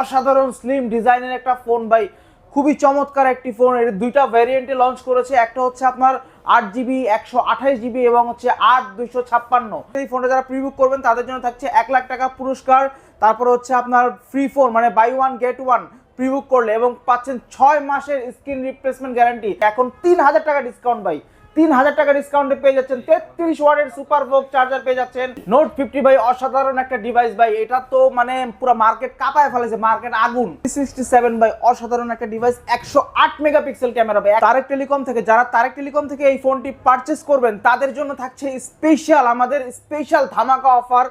অসাধারণ স্লিম ডিজাইনের একটা ফোন ভাই। খুবই চমৎকার একটি ফোন এর দুইটা ভ্যারিয়েন্টে লঞ্চ করেছে। একটা হচ্ছে আপনার আট জিবি একশো আঠাশ জিবি এবং হচ্ছে আট দুইশো ছাপ্পান্ন। এই ফোনটা যারা প্রিবুক করবেন, তাদের জন্য থাকছে এক লাখ টাকা পুরস্কার। তারপর হচ্ছে আপনার ফ্রি ফোন মানে buy one get one prebook করলে এবং পাচ্ছেন ছয় মাসের স্ক্রিন রিপ্লেসমেন্ট গ্যারান্টি এখন তিন হাজার টাকা ডিসকাউন্ট ভাই। তিন হাজার টাকা ডিসকাউন্টে পেয়ে যাচ্ছেন। তেত্রিশ ওয়াটের সুপার ভোগ চার্জার পেয়ে যাচ্ছেন। নোট ফিফটি ভাই অসাধারণ একটা ডিভাইস ভাই। এটা তো মানে পুরো মার্কেট কাঁপায় ফেলেছে মার্কেট আগুন। সিক্সটি সেভেন ভাই অসাধারণ একটা ডিভাইস একশো আট মেগাপিক্সেল ক্যামেরা ভাই। তারেক টেলিকম থেকে যারা তারেক টেলিকম থেকে এই ফোনটি পারচেস করবেন তাদের জন্য থাকছে স্পেশাল আমাদের স্পেশাল ধামাকা অফার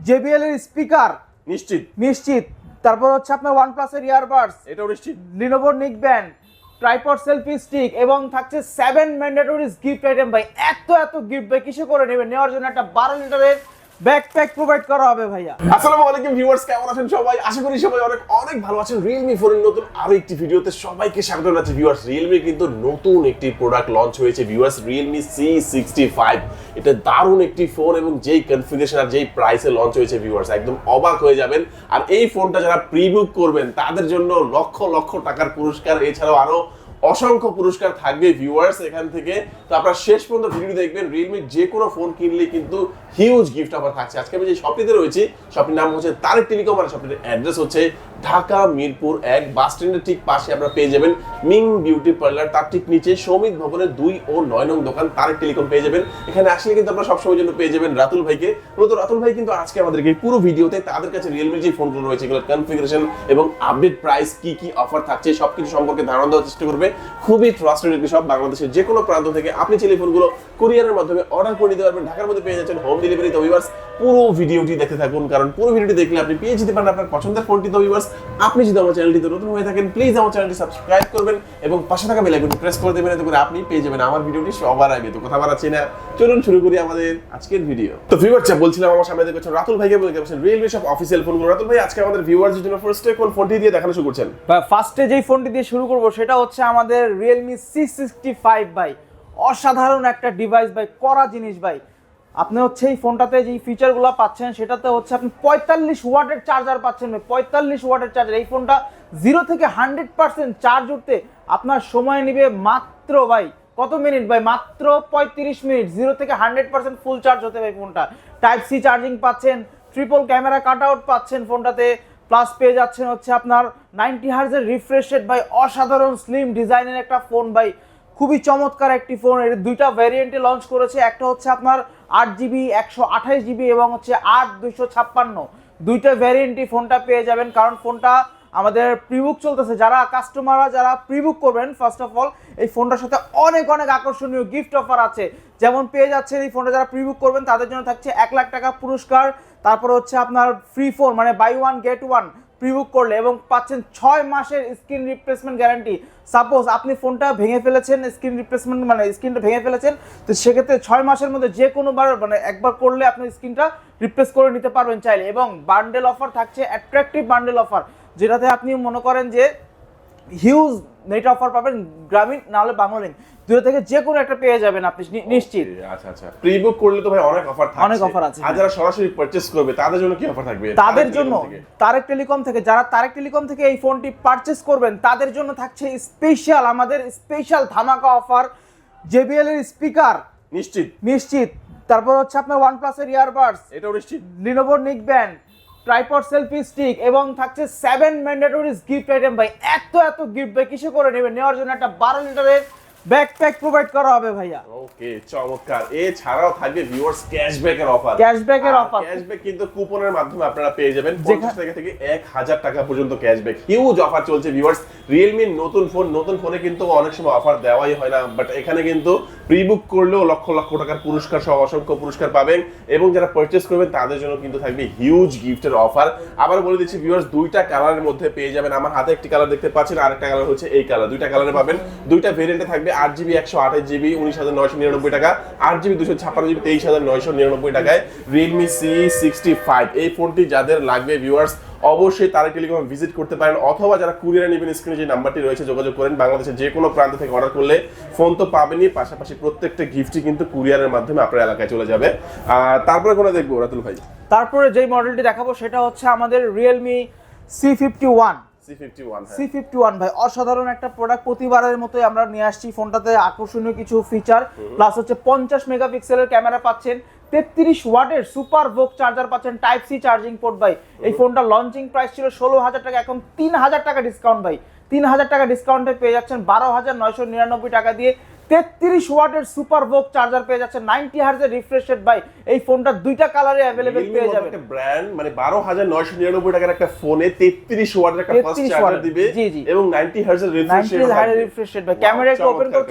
জেবিএল এর স্পিকার নিশ্চিত। নিশ্চিত। তারপর হচ্ছে আপনার ওয়ান প্লাসের ইয়ারবাডস এটাও নিশ্চিত। লিনোভোর নিক ব্যান্ড ট্রাইপড সেলফি স্টিক এবং থাকছে সেভেন ম্যান্ডেটরিজ গিফট আইটেম ভাই, এত এত গিফট ভাই, কিসে করে নেবেন নেওয়ার জন্য একটা বারো লিটারের ব্যাকপ্যাক প্রোভাইড করা হবে ভাইয়া। আসসালামু আলাইকুম ভিউয়ার্স কেমন আছেন সবাই? আশা করি সবাই অনেক অনেক ভালো আছেন। রিয়েলমি ফোনের নতুন আরও একটি ভিডিওতে সবাইকে স্বাগত জানাচ্ছি ভিউয়ার্স রিয়েলমি কিন্তু নতুন একটি প্রোডাক্ট লঞ্চ হয়েছে ভিউয়ার্স সিক্সটি ফাইভ এটা দারুণ একটি ফোন এবং যেই কনফিগারেশন আর যেই প্রাইসে লঞ্চ হয়েছে ভিউয়ার্স একদম অবাক হয়ে যাবেন। আর এই ফোনটা যারা প্রিবুক করবেন, তাদের জন্য লক্ষ লক্ষ টাকার পুরস্কার, এছাড়াও আরও অসংখ্য পুরস্কার থাকবে ভিউয়ার্স এখান থেকে। তো আপনারা শেষ পর্যন্ত ভিডিও দেখবেন। রিয়েলমি যে কোনো ফোন কিনলে কিন্তু হিউজ গিফট অফার থাকছে। আজকে আমি যে শপটিতে রয়েছি শপটির নাম হচ্ছে তারেক টেলিকম আর শপটির অ্যাড্রেস হচ্ছে ঢাকা, মিরপুর এক বাস স্ট্যান্ডের ঠিক পাশে আপনারা পেয়ে যাবেন মিং বিউটি পার্লার। তার ঠিক নিচে সৌমিত ভবনের দুই ও নয় নং দোকান, তারেক টেলিকম পেয়ে যাবেন। এখানে আসলে কিন্তু আপনারা সবসময় জন্য পেয়ে যাবেন রাতুল ভাইকে। মূলত রাতুল ভাই কিন্তু আজকে আমাদেরকে পুরো ভিডিওতে তাদের কাছে রিয়েলমির যে ফোনগুলো রয়েছে, এগুলোর কনফিগারেশন এবং আপডেট প্রাইস কি কি অফার থাকছে সব কিছু সম্পর্কে ধারণা দেওয়ার চেষ্টা করবে। খুবই ট্রাস্টেড একটি সব বাংলাদেশের যে কোনো প্রান্ত থেকে আপনি চাইলে ফোনগুলো কুরিয়ারের মাধ্যমে অর্ডার করে নিতে পারবেন। ঢাকার মধ্যে পেয়ে যাচ্ছেন হোম ডেলিভারি তো পুরো ভিডিওটি দেখতে থাকুন। কারণ পুরো ভিডিওটি দেখলে আপনি পেয়ে যেতে পারেন আপনার পছন্দের ফোনটি তো ভিউয়ার্স আপনি যদি আমার চ্যানেলটিতে নতুন হয়ে থাকেন প্লিজ আমার চ্যানেলটি সাবস্ক্রাইব করবেন এবং পাশে থাকা বেল আইকনটি প্রেস করে দেবেন, এতে করে আপনি পেয়ে যাবেন আমার ভিডিওটি সবার আগে। তো কথা বাড়াচ্ছি না, চলুন শুরু করি আমাদের আজকের ভিডিও তো ভিউয়ার্স বলছিলাম আমার সামনে দেখছেন রাতুল ভাইকে বলে গেছেন রিয়েলমি সব অফিসিয়াল ফোনগুলো রাতুল ভাই, আজকে আমাদের ভিউয়ার্সদের জন্য ফার্স্টে কোন ফোনটি দিয়ে দেখানো শুরু করছেন? ফার্স্টে যেই ফোনটি দিয়ে শুরু করব, সেটা হচ্ছে আমাদের রিয়েলমি সি সিক্সটি ফাইভ ভাই। অসাধারণ একটা ডিভাইস ভাই করা জিনিস, ভাই। আপনি হচ্ছে এই ফোনটাতে যেই ফিচারগুলো পাচ্ছেন, সেটাতে হচ্ছে আপনি পঁয়তাল্লিশ ওয়াটের চার্জার পাচ্ছেন। ভাই পঁয়তাল্লিশ ওয়াটের চার্জার এই ফোনটা জিরো থেকে হান্ড্রেড পার্সেন্ট চার্জ উঠতে আপনার সময় নেবে মাত্র ভাই, কত মিনিট ভাই? মাত্র পঁয়ত্রিশ মিনিট জিরো থেকে হান্ড্রেড পার্সেন্ট ফুল চার্জ হতে ভাই ফোনটা। টাইপ সি চার্জিং পাচ্ছেন ট্রিপল ক্যামেরা কাট আউট পাচ্ছেন ফোনটাতে। প্লাস পেয়ে যাচ্ছেন হচ্ছে আপনার নাইনটি হার্জের রিফ্রেশ রেট ভাই। অসাধারণ স্লিম ডিজাইনের একটা ফোন ভাই। খুবই চমৎকার একটি ফোন এর দুইটা ভ্যারিয়েন্টে লঞ্চ করেছে। একটা হচ্ছে আপনার আট জিবি, একশো আঠাশ জিবি এবং হচ্ছে আট দুইশো ছাপ্পান্ন। দুইটা ভ্যারিয়েন্টই ফোনটা পেয়ে যাবেন, কারণ ফোনটা আমাদের প্রিবুক চলতেছে। যারা কাস্টমাররা যারা প্রিবুক করবেন ফার্স্ট অফ অল এই ফোনটার সাথে অনেক অনেক আকর্ষণীয় গিফট অফার আছে। যেমন পেয়ে যাচ্ছেন এই ফোনটা যারা প্রিবুক করবেন, তাদের জন্য থাকছে এক লাখ টাকা পুরস্কার। তারপর হচ্ছে আপনার ফ্রি ফোন মানে buy one get one prebook করলে এবং পাচ্ছেন ছয় মাসের স্ক্রিন রিপ্লেসমেন্ট গ্যারান্টি সাপোজ আপনি ফোনটা ভেঙে ফেলেছেন, স্ক্রিন রিপ্লেসমেন্ট মানে স্ক্রিনটা ভেঙে ফেলেছেন, তো সেক্ষেত্রে ছয় মাসের মধ্যে যে কোনোবার মানে একবার করলে আপনি স্ক্রিনটা রিপ্লেস করে নিতে পারবেন চাইলে। এবং বান্ডেল অফার থাকছে অ্যাট্রাকটিভ বান্ডেল অফার যেটাতে আপনি মনে করেন যে হিউজ নেট অফার পাবেন গ্রামীণ নাহলে বাংলা লিঙ্ক দুটো থেকে যে কোনো একটা পেয়ে যাবেন আপনি নিশ্চিত। আচ্ছা আচ্ছা। প্রিবুক করলে তো ভাই অনেক অফার থাকছে। অনেক offer আছে, আর যারা সরাসরি পারচেজ করবে তাদের জন্য কি অফার থাকবে? তাদের জন্য তারেক টেলিকম থেকে যারা তারেক টেলিকম থেকে এই ফোনটি পারচেস করবেন তাদের জন্য থাকছে স্পেশাল আমাদের স্পেশাল ধামাকা অফার জেবিএল এর স্পিকার নিশ্চিত। নিশ্চিত। তারপর হচ্ছে আপনার ওয়ান প্লাসের ইয়ারবাডস এটাও নিশ্চিত। লিনোভোর নিক ব্যান্ড ট্রাইপড সেলফি স্টিক এবং থাকছে সেভেন ম্যান্ডেটরিজ গিফট আইটেম ভাই, এত এত গিফট ভাই, কিসে করে নেবেন নেওয়ার জন্য একটা বারো লিটারের ব্যাকপ্যাক প্রোভাইড করা হবে ভাইয়া। ওকে চমৎকার। এছাড়াও থাকবে ভিউয়ার্স ক্যাশব্যাকের অফার ক্যাশব্যাকের অফার ক্যাশব্যাক কিন্তু কুপনের মাধ্যমে আপনারা পেয়ে যাবেন। যেখানে- পঞ্চাশ টাকা থেকে এক হাজার টাকা পর্যন্ত ক্যাশব্যাক হিউজ অফার চলছে ভিউয়ার্স রিয়েলমির নতুন ফোন নতুন ফোনে কিন্তু অনেক সময় অফার দেওয়াই হয় না। বাট এখানে কিন্তু প্রিবুক করলেও লক্ষ লক্ষ টাকার পুরস্কার সহ অসংখ্য পুরস্কার পাবেন এবং যারা পারচেস করবেন তাদের জন্য কিন্তু থাকবে হিউজ গিফটের অফার আবার বলে দিচ্ছি ভিউয়ার্স দুইটা কালারের মধ্যে পেয়ে যাবেন। আমার হাতে একটি কালার দেখতে পাচ্ছেন আরেকটা কালার হচ্ছে এই কালার দুইটা কালারে পাবেন। দুইটা ভেরিয়েন্টে থাকবে আট জিবি, একশো আঠাশ জিবি, উনিশ হাজার নয়শো নিরানব্বই টাকা, আট জিবি, দুশো ছাপ্পান্ন জিবি, তেইশ হাজার নয়শো নিরানব্বই টাকায় রিয়েলমি সি সিক্সটি ফাইভ এই ফোনটি যাদের লাগবে ভিউয়ার্স অবশ্যই তারা টেলিকম ভিজিট করতে পারেন, অথবা যারা কুরিয়ারে নেবেন স্ক্রিনে যে নাম্বারটি রয়েছে, যোগাযোগ করেন, বাংলাদেশের যে কোনো প্রান্ত থেকে অর্ডার করলে ফোন তো পাবেনই, পাশাপাশি প্রত্যেকটা গিফটই কিন্তু কুরিয়ারের মাধ্যমে আপনার এলাকায় চলে যাবে। তারপরে কোনো দেখব, রাতুল ভাই? তারপরে যেই মডেলটি দেখাবো, সেটা হচ্ছে আমাদের Realme C fifty one C fifty one C fifty one ভাই। অসাধারণ একটা প্রোডাক্ট প্রতিবারের মতোই আমরা নিয়ে আসছি। ফোনটাতে আকর্ষণীয় কিছু ফিচার প্লাস হচ্ছে পঞ্চাশ মেগাপিক্সেলের ক্যামেরা পাচ্ছেন। তেত্রিশ ওয়াটের সুপার ভোক চার্জার পাচ্ছেন টাইপ সি চার্জিং পোর্ট ভাই। এই ফোনটা লঞ্চিং প্রাইস ছিল ষোলো হাজার টাকা এখন তিন হাজার টাকা ডিসকাউন্ট ভাই। তিন হাজার টাকা ডিসকাউন্টে পেয়ে যাচ্ছেন বারো হাজার নয়শো নিরানব্বই টাকা দিয়ে তেত্রিশ ওয়াটের সুপার ভোক চার্জার পেয়ে যাচ্ছে। নাইনটি হার্জের রিফ্রেশ রেট ভাই এই ফোনটা দুইটা কালারে অ্যাভেলেবেল পেয়ে যাবেন। একটা ব্র্যান্ড মানে বারো হাজার নয়শো নিরানব্বই টাকার একটা ফোনে তেত্রিশ ওয়াটের একটা ফাস্ট 33 চার্জার দিবে জি, জি। এবং নাইনটি হার্জের রিফ্রেশ নাইনটি হার্জের রিফ্রেশ রেট ভাই। ক্যামেরা একটু ওপেন করে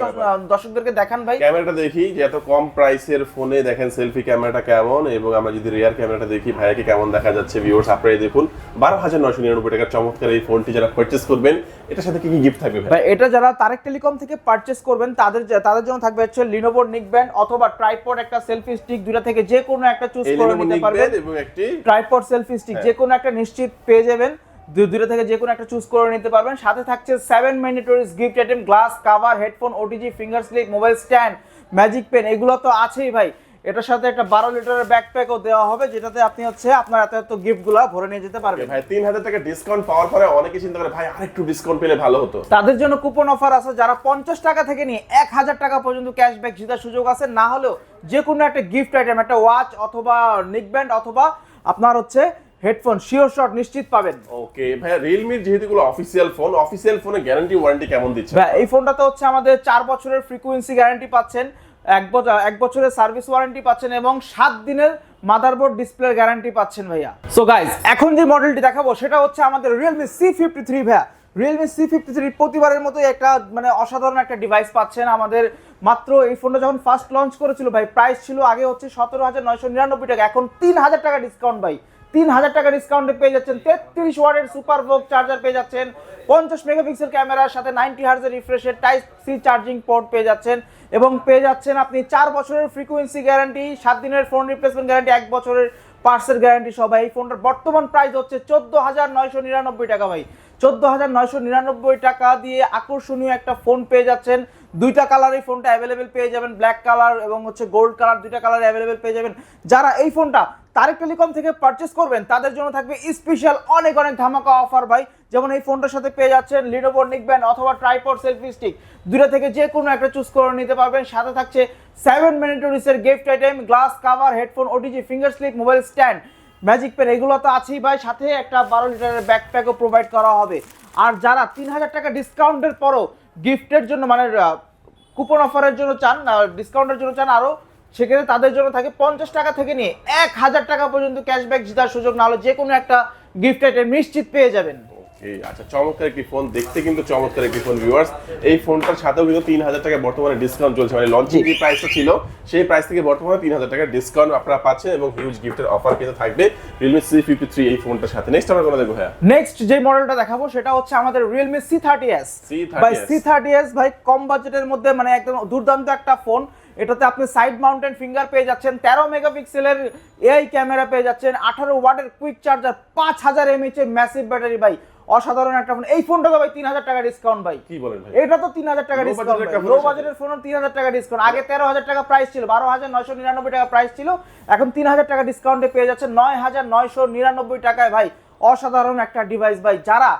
দর্শকদেরকে দেখান ভাই। ক্যামেরাটা দেখি যে এত কম প্রাইসের ফোনে দেখেন সেলফি ক্যামেরাটা কেমন এবং আমরা যদি রিয়ার ক্যামেরাটা দেখি ভাইয়াকে কেমন দেখা যাচ্ছে ভিউয়ার্স আপনারা দেখুন। বারো হাজার নয়শো নিরানব্বই টাকার চমৎকার এই ফোনটি যারা পারচেস করবেন এটার সাথে কি কি গিফট থাকবে ভাই? ভাই এটা যারা তারেক টেলিকম থেকে পারচেস করবেন তাদের তাদের জন্য থাকবে হচ্ছে লিনোভো নিক ব্যান্ড অথবা ট্রাইপড একটা সেলফি স্টিক দুটা থেকে যে কোনো একটা চুজ করে নিতে পারবেন। এবং একটি ট্রাইপড সেলফি স্টিক। যে কোনো একটা নিশ্চিত পেয়ে যাবেন। দুটো থেকে যে কোনো একটা চুজ করে নিতে পারবেন। সাথে থাকছে seven mandatories gift item glass cover headphone OTG finger slip mobile stand magic pen এগুলো তো আছেই ভাই। এটার সাথে একটা বারো লিটারের ব্যাকপ্যাকও দেওয়া হবে যেটাতে আপনি হচ্ছে আপনার এত এত গিফটগুলো ভরে নিয়ে যেতে পারবেন। ভাই তিন হাজার টাকা ডিসকাউন্ট পাওয়ার পরে অনেকে চিন্তা করে ভাই আরেকটু ডিসকাউন্ট পেলে ভালো হতো। তাদের জন্য কুপন অফার আছে যারা পঞ্চাশ টাকা থেকে নিয়ে এক হাজার টাকা পর্যন্ত ক্যাশব্যাক জেতার সুযোগ আছে না হলেও যে কোনো একটা গিফট আইটেম একটা ওয়াচ অথবা নিকব্যান্ড অথবা আপনার হচ্ছে হেডফোন শিওর শট নিশ্চিত পাবেন। ওকে ভাই রিয়েলমির যেহেতু গুলো অফিসিয়াল ফোন অফিশিয়াল ফোনে গ্যারান্টি ওয়ারেন্টি কেমন দিচ্ছে ভাই, এই ফোনটাতে হচ্ছে আমাদের চার বছরের ফ্রিকোয়েন্সি গ্যারান্টি পাচ্ছেন। এক বছর এক বছরের সার্ভিস ওয়ারেন্টি পাচ্ছেন এবং সাত দিনের মাদারবোর্ড ডিসপ্লের গ্যারান্টি পাচ্ছেন ভাইয়া। সো গাইজ এখন যে মডেলটি দেখাবো, সেটা হচ্ছে আমাদের রিয়েলমি সি ফিফটি থ্রি ভাইয়া। রিয়েলমি সি ফিফটি থ্রি প্রতিবারের মতোই একটা মানে অসাধারণ একটা ডিভাইস পাচ্ছেন আমাদের। মাত্র এই ফোনটা যখন ফার্স্ট লঞ্চ করেছিল ভাই প্রাইস ছিল আগে হচ্ছে সতেরো হাজার নয়শো নিরানব্বই টাকা, এখন তিন হাজার টাকা ডিসকাউন্ট ভাই। তিন হাজার টাকা ডিসকাউন্টে পেয়ে যাচ্ছেন। তেত্রিশ ওয়াটের সুপার ভোগ চার্জার পেয়ে যাচ্ছেন। পঞ্চাশ মেগাপিক্সেল ক্যামেরার সাথে নাইনটি হার্জের রিফ্রেশের টাইপ সি চার্জিং পোর্ট পেয়ে যাচ্ছেন। এবং পেয়ে যাচ্ছেন আপনি চার বছরের ফ্রিকোয়েন্সি গ্যারান্টি সাত দিনের ফোন রিপ্লেসমেন্ট গ্যারান্টি এক বছরের পার্সের গ্যারান্টি সবাই এই ফোনটার বর্তমান প্রাইস হচ্ছে চোদ্দ হাজার নয়শো নিরানব্বই টাকা, ভাই। চোদ্দ হাজার নয়শো নিরানব্বই টাকা দিয়ে আকর্ষণীয় একটা ফোন পেয়ে যাচ্ছেন। দুইটা কালার এই ফোনটা অ্যাভেলেবেল পেয়ে যাবেন ব্ল্যাক কালার এবং হচ্ছে গোল্ড কালার দুইটা কালার অ্যাভেলেবেল পেয়ে যাবেন। যারা এই ফোনটা তারেক টেলিকম থেকে পারচেস করবেন, তাদের জন্য থাকবে স্পেশাল অনেক অনেক ধামাকা অফার ভাই। যেমন এই ফোনটার সাথে পেয়ে যাচ্ছেন লিনোভো নিকব্যান্ড অথবা ট্রাইপড সেলফি স্টিক দুটো থেকে যে কোনো একটা চুজ করে নিতে পারবেন। সাথে থাকছে seven মিনিটরিসের gift item glass cover headphone OTG finger slip mobile stand magic pen এগুলো তো আছেই ভাই। সাথে একটা বারো লিটারের ব্যাকপ্যাকও প্রোভাইড করা হবে। আর যারা তিন হাজার টাকা ডিসকাউন্টের পরও গিফটের জন্য মানে কুপন অফারের জন্য চান ডিসকাউন্টের জন্য চান আরও সেক্ষেত্রে তাদের জন্য থাকে পঞ্চাশ টাকা থেকে নিয়ে এক হাজার টাকা পর্যন্ত ক্যাশব্যাক জেতার সুযোগ না হলে যে কোনো একটা গিফট আইটেম নিশ্চিত পেয়ে যাবেন। আচ্ছা চমৎকার একটি ফোন। দেখতে কিন্তু চমৎকার একটি ফোন ভিউয়ার্স এই ফোনটার সাথেও কিন্তু তিন হাজার টাকা বর্তমানে ডিসকাউন্ট চলছে। মানে লঞ্চিং যে প্রাইসটা ছিল সেই প্রাইস থেকে বর্তমানে তিন হাজার টাকা ডিসকাউন্ট আপনারা পাচ্ছেন এবং হিউজ গিফটের অফার কিন্তু থাকবে রিয়েলমি সি ফিফটি থ্রি এই ফোনটার সাথে। নেক্সট আমরা কোনো দেখব হ্যাঁ নেক্সট যে মডেলটা দেখাবো সেটা হচ্ছে আমাদের রিয়েলমি সি থার্টি এস ভাই সি থার্টি এস ভাই কম বাজেটের মধ্যে মানে একদম দুর্দান্ত একটা ফোন। এটাতে আপনি সাইড মাউন্টেন ফিঙ্গার পেয়ে যাচ্ছেন তেরো মেগাপিক্সেলের এআই ক্যামেরা পেয়ে যাচ্ছেন আঠারো ওয়াটের কুইক চার্জার পাঁচ হাজার এমএইচ এর ম্যাসিভ ব্যাটারি ভাই। অসাধারণ একটা ফোন এই ফোনটা তো ভাই তিন হাজার টাকা ডিসকাউন্ট ভাই। কি বলেন ভাই? এটা তো তিন হাজার টাকা ডিসকাউন্ট লো বাজেটের ফোন তিন হাজার টাকা ডিসকাউন্ট আগে তেরো হাজার টাকা প্রাইস ছিল বারো হাজার নয়শো নিরানব্বই টাকা প্রাইস ছিল। এখন তিন হাজার টাকা ডিসকাউন্টে পেয়ে যাচ্ছে নয় হাজার নয়শো নিরানব্বই টাকায় ভাই। অসাধারণ একটা ডিভাইস ভাই। যারা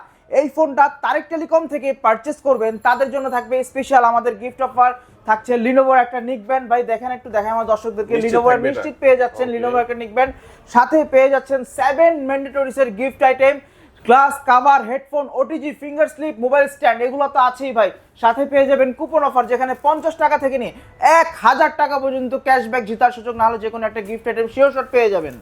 এই ফোনটা তারেক টেলিকম থেকে পারচেস করবেন তাদের জন্য থাকবে স্পেশাল আমাদের গিফট অফার থাকছে লিনোভোর একটা নিক ব্যান্ড ভাই দেখেন একটু দেখেন আমার দর্শকদেরকে। লিনোভোর নিশ্চিত পেয়ে যাচ্ছেন. লিনোভোর একটা নিক ব্যান্ড সাথে পেয়ে যাচ্ছেন seven ম্যান্ডেটরিসের gift item glass, cover, headphone OTG finger slip mobile stand এগুলো তো আছেই ভাই। সাথে পেয়ে যাবেন কুপন অফার যেখানে পঞ্চাশ টাকা থেকে নিয়ে এক হাজার টাকা পর্যন্ত ক্যাশব্যাক জেতার সুযোগ না হলে যে কোনো একটা গিফট আইটেম শিওর শট পেয়ে যাবেন।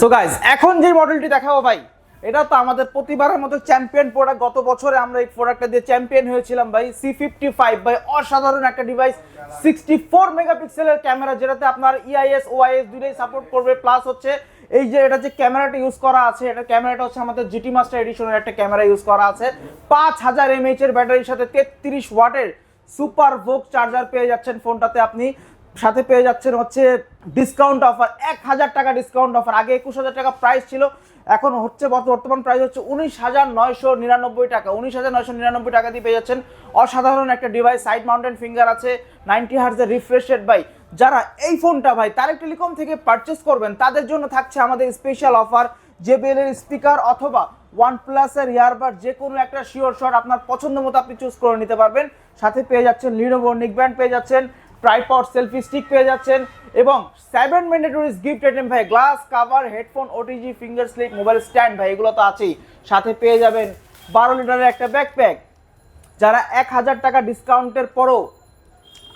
সো গাইজ এখন যে মডেলটি দেখাবো ভাই, এটা তো আমাদের প্রতিবারের মতো চ্যাম্পিয়ন প্রোডাক্ট গত বছরে আমরা এই প্রোডাক্টটা দিয়ে চ্যাম্পিয়ন হয়েছিলাম ভাই সি ফিফটি ফাইভ ভাই, অসাধারণ একটা ডিভাইস সিক্সটি ফোর মেগাপিক্সেলের ক্যামেরা যেটাতে আপনার E ইআইএস ওআইএস দুটোই সাপোর্ট করবে। প্লাস হচ্ছে এই যে এটা যে ক্যামেরাটা ইউজ করা আছে, এটা ক্যামেরাটা হচ্ছে আমাদের জিটি মাস্টার এডিশনের একটা ক্যামেরা ইউজ করা আছে। পাঁচ হাজার এমএইচ এর ব্যাটারির সাথে তেত্রিশ ওয়াটের সুপার ভোক চার্জার পেয়ে যাচ্ছেন ফোনটাতে আপনি। সাথে পেয়ে যাচ্ছেন হচ্ছে ডিসকাউন্ট অফার এক হাজার টাকা ডিসকাউন্ট অফার আগে একুশ হাজার টাকা প্রাইস ছিল, এখন হচ্ছে বর্ত- বর্তমান প্রাইস হচ্ছে উনিশ হাজার নয়শো নিরানব্বই টাকা। উনিশ হাজার নয়শো নিরানব্বই টাকা দিয়ে পেয়ে যাচ্ছেন। অসাধারণ একটা ডিভাইস সাইড মাউন্টেন ফিঙ্গার আছে নাইনটি হার্জের রিফ্রেশ রেট বাই যারা এই ফোনটা ভাই, তারেক টেলিকম থেকে পারচেস করবেন, তাদের জন্য থাকছে আমাদের স্পেশাল অফার জেবিএল এর স্পিকার অথবা ওয়ান প্লাসের ইয়ারবাড যে কোনো একটা শিওর শট আপনার পছন্দ মতো আপনি চুজ করে নিতে পারবেন। সাথে পেয়ে যাচ্ছেন লিনোভো নিক ব্যান্ড পেয়ে যাচ্ছেন ট্রাইপড সেলফি স্টিক পেয়ে যাচ্ছেন এবং সেভেন ম্যান্ডেটরিজ গিফট আইটেম ভাই glass cover headphone OTG finger slip mobile stand ভাই, এগুলো তো আছেই। সাথে পেয়ে যাবেন বারো লিটারের একটা ব্যাকপ্যাক যারা এক হাজার টাকা ডিসকাউন্টের পরও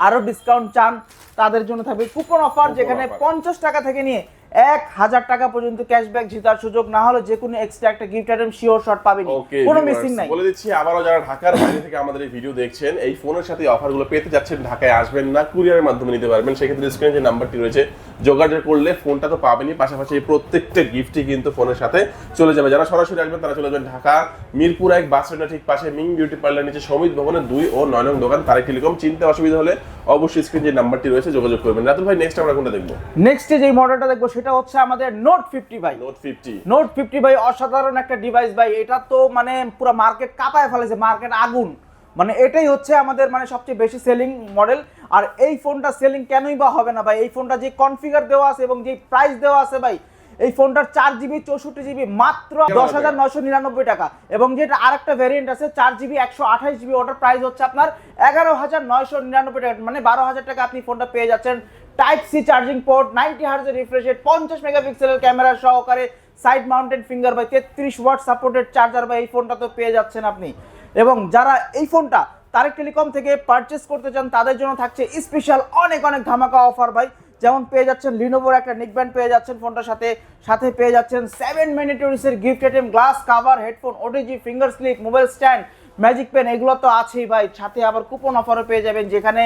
আরও ডিসকাউন্ট চান তাদের জন্য থাকবে কুপন অফার যেখানে পঞ্চাশ টাকা থেকে নিয়ে এক হাজার টাকা পর্যন্ত ক্যাশব্যাক জেতার সুযোগ না হলে যে কোনো এক্সট্রা একটা গিফট আইটেম শিওর শট পাবেন কোনো মিসিং নাই। বলে দিচ্ছি আবারও যারা ঢাকার বাইরে থেকে আমাদের এই ভিডিও দেখছেন এই ফোনের সাথে অফারগুলো পেতে যাচ্ছেন ঢাকায় আসবেন না কুরিয়ারের মাধ্যমে নিতে পারবেন। সেক্ষেত্রে স্ক্রিনে যে নাম্বারটি রয়েছে যোগাযোগ করলে ফোনটা তো পাবেনই। পাশাপাশি এই প্রত্যেকটা গিফটই কিন্তু ফোনের সাথে চলে যাবে। যারা সরাসরি আসবেন তারা চলে যাবেন ঢাকা মিরপুর এক বাস স্ট্যান্ডের ঠিক পাশে মিং বিউটি পার্লার নিচে সমিত ভবনের দুই ও নয় নং দোকান তারেক টেলিকম। চিনতে অসুবিধা হলে অবশ্যই স্ক্রিন যে নাম্বারটি রয়েছে যোগাযোগ করবেন। রাতুল ভাই নেক্সট আমরা কোনটা দেখব? নেক্সট যে মডেলটা দেখব সেটা হচ্ছে আমাদের নোট ফিফটি ভাই। নোট ফিফটি নোট ফিফটি ভাই অসাধারণ একটা ডিভাইস ভাই। এটা তো মানে পুরো মার্কেট কাঁপায় ফেলেছে মার্কেট আগুন। মানে এটাই হচ্ছে আমাদের মানে সবচেয়ে বেশি সেলিং মডেল আর এই ফোনটা সেলিং কেনই বা হবে না ভাই? এই ফোনটা যে কনফিগার দেওয়া আছে এবং যে প্রাইস দেওয়া আছে ভাই এই ফোনটার চার জিবি চৌষট্টি জিবি মাত্র দশ হাজার নয়শো নিরানব্বই টাকা। এবং যেটা আরেকটা ভ্যারিয়েন্ট আছে চার জিবি একশো আঠাশ জিবি ওটার প্রাইস হচ্ছে আপনার এগারো হাজার নয়শো নিরানব্বই টাকা। মানে বারো হাজার টাকা আপনি ফোনটা পেয়ে যাচ্ছেন। Type C charging port ninety হার্জের refresh rate পঞ্চাশ মেগাপিক্সেলের ক্যামেরা সহকারে সাইড মাউন্টেড ফিঙ্গার বাই তেত্রিশ ওয়াট সাপোর্টেড চার্জার বা এই ফোনটা তো পেয়ে যাচ্ছেন আপনি। এবং যারা এই ফোনটা তারেক টেলিকম থেকে পারচেস করতে চান, তাদের জন্য থাকছে স্পেশাল অনেক অনেক ধামাকা অফার ভাই। যেমন পেয়ে যাচ্ছেন লিনোভোর একটা নিক ব্যান্ড পেয়ে যাচ্ছেন ফোনটার সাথে। সাথে পেয়ে যাচ্ছেন seven মিনিটরিসের gift item glass cover headphone OTG finger slip mobile stand magic pen এগুলো তো আছেই ভাই। সাথে আবার কুপন অফারও পেয়ে যাবেন যেখানে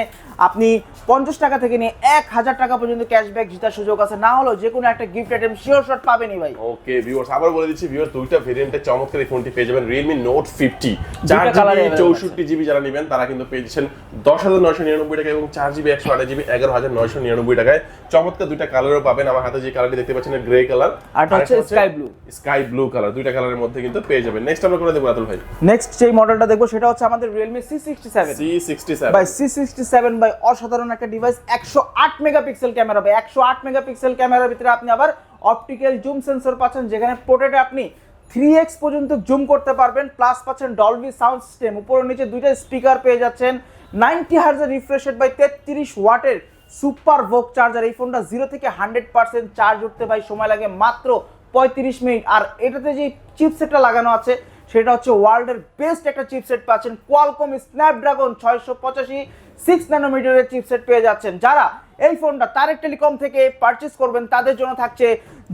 আপনি পঞ্চাশ টাকা থেকে নিয়ে এক হাজার টাকা পর্যন্ত ক্যাশব্যাক জেতার সুযোগ আছে। না হলেও যে কোনো একটা গিফট আইটেম শিওর শট পাবেনই ভাই। ওকে ভিউয়ার্স আবার বলে দিচ্ছি ভিউয়ার্স দুইটা ভেরিয়েন্টে চমৎকার এই ফোনটি পেয়ে যাবেন Realme Note 50 চার জিবি চৌষট্টি জিবি যারা নেবেন তারা কিন্তু পেয়ে যাচ্ছেন দশ হাজার নয়শো নিরানব্বই টাকা এবং চার জিবি একশো আঠাশ জিবি এগারো হাজার নয়শো নিরানব্বই টাকায়। চমৎকার দুইটা কালারও পাবেন। আমার হাতে যে কালারটি দেখতে পাচ্ছেন গ্রে কালার আর হচ্ছে sky blue। Sky blue colour দুইটা কালারের মধ্যে কিন্তু পেয়ে যাবেন। নেক্সট আমরা করে দেবো রাতুল ভাই? নেক্সট যেই মডেলটা দেখব সেটা হচ্ছে আমাদের Realme C sixty seven C sixty seven by C sixty seven বাই অসাধারণ একটা ডিভাইস একশো আট মেগাপিক্সেল ক্যামেরা একশো আট মেগাপিক্সেল ক্যামেরার ভিতরে আপনি আবার অপটিক্যাল জুম সেন্সর পাচ্ছেন যেখানে পোর্ট্রেটে আপনি থ্রি এক্স পর্যন্ত জুম করতে পারবেন প্লাস পাচ্ছেন ডলবি সাউন্ড সিস্টেম উপর নিচে দুইটা স্পিকার পেয়ে যাচ্ছেন। নাইনটি হার্জের রিফ্রেশ বাই তেত্রিশ ওয়াটের সুপার ভোক চার্জার এই ফোনটা জিরো থেকে হান্ড্রেড পার্সেন্ট চার্জ উঠতে ভাই সময় লাগে মাত্র পঁয়ত্রিশ মিনিট। আর এটাতে যে চিপসেটটা লাগানো আছে সেটা হচ্ছে ওয়ার্ল্ডের বেস্ট একটা চিপসেট পাচ্ছেন। কোয়ালকম স্ন্যাপড্রাগন ছয়শো পঁচাশি সিক্স ন্যানোমিটারের চিপসেট পেয়ে যাচ্ছেন। যারা এই ফোনটা তারেক টেলিকম থেকে পারচেস করবেন, তাদের জন্য থাকছে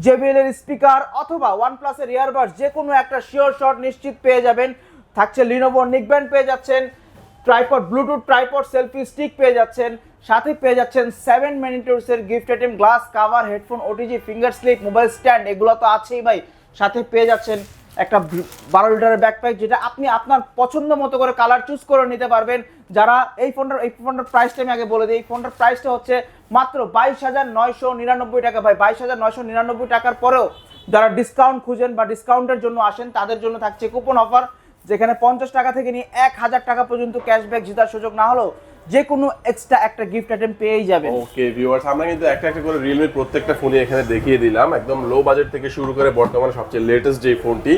জেবিএল এর স্পিকার অথবা ওয়ান প্লাসের ইয়ারবাডস যে কোনো একটা শিওর শট নিশ্চিত পেয়ে যাবেন। থাকছে লিনোভো নিকব্যান্ড পেয়ে যাচ্ছেন tripod Bluetooth tripod selfie stick পেয়ে যাচ্ছেন, সাথে পেয়ে যাচ্ছেন seven মিনিটসের gift item glass cover headphone OTG finger slip mobile stand এগুলো তো আছেই ভাই। সাথে পেয়ে যাচ্ছেন একটা বারো লিটারের ব্যাকপ্যাক যেটা আপনি আপনার পছন্দ মতো করে কালার চুজ করে নিতে পারবেন। যারা এই ফোনটার এই ফোনটার প্রাইসটা আমি আগে বলে দিই, এই ফোনটার প্রাইসটা হচ্ছে মাত্র বাইশ হাজার নয়শো নিরানব্বই টাকা। ভাই, বাইশ হাজার নয়শো নিরানব্বই টাকার পরেও যারা ডিসকাউন্ট খুঁজেন বা ডিসকাউন্টের জন্য আসেন, তাদের জন্য থাকছে কুপন অফার যেখানে পঞ্চাশ টাকা থেকে নিয়ে এক হাজার টাকা পর্যন্ত ক্যাশব্যাক জেতার সুযোগ না হলেও যে কোনো এক্সট্রা একটা গিফট আইটেম পেয়েই যাবেন। ওকে ভিউয়ার্স আমরা কিন্তু একটা একটা করে রিয়েলমির প্রত্যেকটা ফোনই এখানে দেখিয়ে দিলাম। একদম লো বাজেট থেকে শুরু করে বর্তমানে সবচেয়ে লেটেস্ট যে ফোনটি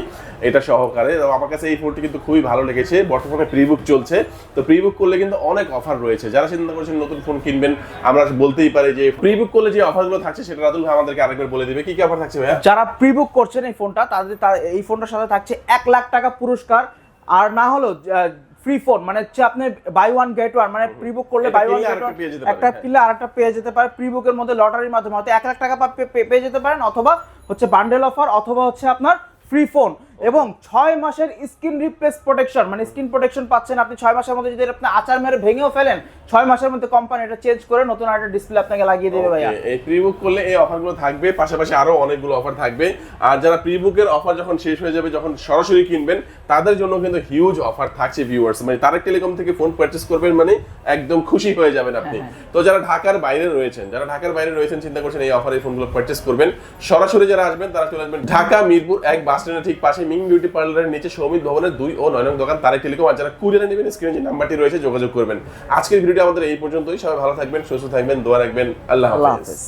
এটা সহকারে। আমার কাছে এই ফোনটি কিন্তু খুবই ভালো লেগেছে। বর্তমানে প্রিবুক চলছে। তো প্রিবুক করলে কিন্তু অনেক অফার রয়েছে। যারা চিন্তা করছেন নতুন ফোন কিনবেন আমরা বলতেই পারি যে প্রিবুক করলে যে অফারগুলো থাকছে সেটা রাতুল ভাই আমাদেরকে আরেকবার বলে দিবে। কি কি অফার থাকছে ভাইয়া? যারা প্রিবুক করছেন এই ফোনটা তাদের এই ফোনটার সাথে থাকছে এক লাখ টাকা পুরস্কার। আর না হলো ফ্রি ফোন মানে হচ্ছে আপনি বাই ওয়ান গেট ওয়ান মানে প্রি বুক করলে বাই ওয়ান গেট ওয়ান একটা কিনলে আর একটা পেয়ে যেতে পারে প্রি বুকের মধ্যে লটারির মাধ্যমে হয়তো এক লাখ টাকা পে- পে- পেয়ে যেতে পারেন অথবা হচ্ছে বান্ডেল অফার অথবা হচ্ছে আপনার ফ্রি ফোন এবং ছয় মাসের স্ক্রিন রিপ্লেস প্রোটেকশন মানে স্ক্রিন প্রোটেকশন পাচ্ছেন আপনি ছয় মাসের মধ্যে যদি আপনি আচার মেরে ভেঙেও ফেলেন ছয় মাসের মধ্যে কোম্পানি এটা চেঞ্জ করে নতুন একটা ডিসপ্লে আপনাকে লাগিয়ে দেবে ভাইয়া। এই প্রিবুক করলে এই অফারগুলো থাকবে পাশাপাশি আরও অনেকগুলো অফার থাকবে। আর যারা প্রিবুকের অফার যখন শেষ হয়ে যাবে যখন সরাসরি কিনবেন তাদের জন্য কিন্তু হিউজ অফার থাকছে ভিউয়ার্স মানে তারেক টেলিকম থেকে ফোন পারচেস করবেন মানে একদম খুশি হয়ে যাবেন আপনি। তো যারা ঢাকার বাইরে রয়েছেন যারা ঢাকার বাইরে রয়েছেন চিন্তা করছেন এই অফারে ফোনগুলো পারচেস করবেন। সরাসরি যারা আসবেন তারা চলে আসবেন ঢাকা মিরপুর এক বাস স্ট্যান্ডের ঠিক পাশে মিং বিউটি পার্লারের নিচে সৌমিত ভবনের দুই ও নয় নং দোকান তারে টেলিকম আর যারা কুরিয়ারে নেবেন স্ক্রিনে যে নাম্বারটি রয়েছে, যোগাযোগ করবেন। আজকের ভিডিওটি আমাদের এই পর্যন্তই। সবাই ভালো থাকবেন, সুস্থ থাকবেন, দোয়া রাখবেন। আল্লাহ হাফেজ।